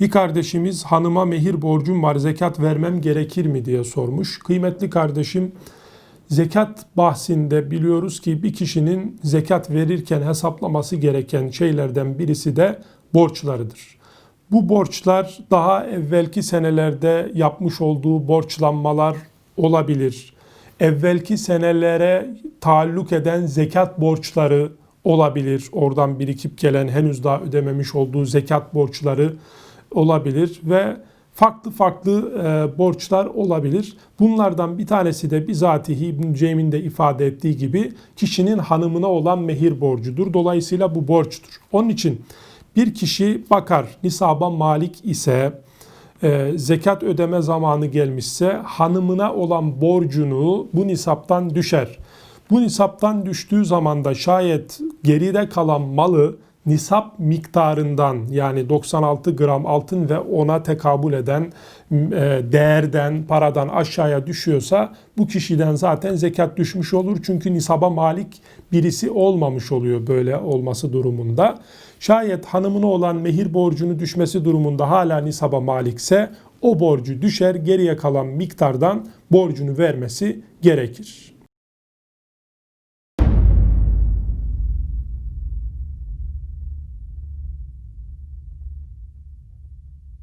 Bir kardeşimiz hanıma mehir borcum var zekat vermem gerekir mi diye sormuş. Kıymetli kardeşim zekat bahsinde biliyoruz ki bir kişinin zekat verirken hesaplaması gereken şeylerden birisi de borçlarıdır. Bu borçlar daha evvelki senelerde yapmış olduğu borçlanmalar olabilir. Evvelki senelere taalluk eden zekat borçları olabilir. Oradan birikip gelen henüz daha ödememiş olduğu zekat borçları olabilir ve farklı farklı e, borçlar olabilir. Bunlardan bir tanesi de bizatihi İbn Ceym'in de ifade ettiği gibi kişinin hanımına olan mehir borcudur. Dolayısıyla bu borçtur. Onun için bir kişi bakar nisaba malik ise e, zekat ödeme zamanı gelmişse hanımına olan borcunu bu nisaptan düşer. Bu nisaptan düştüğü zaman da şayet geride kalan malı nisap miktarından yani 96 gram altın ve ona tekabül eden e, değerden, paradan aşağıya düşüyorsa bu kişiden zaten zekat düşmüş olur. Çünkü nisaba malik birisi olmamış oluyor böyle olması durumunda. Şayet hanımına olan mehir borcunu düşmesi durumunda hala nisaba malikse o borcu düşer geriye kalan miktardan borcunu vermesi gerekir.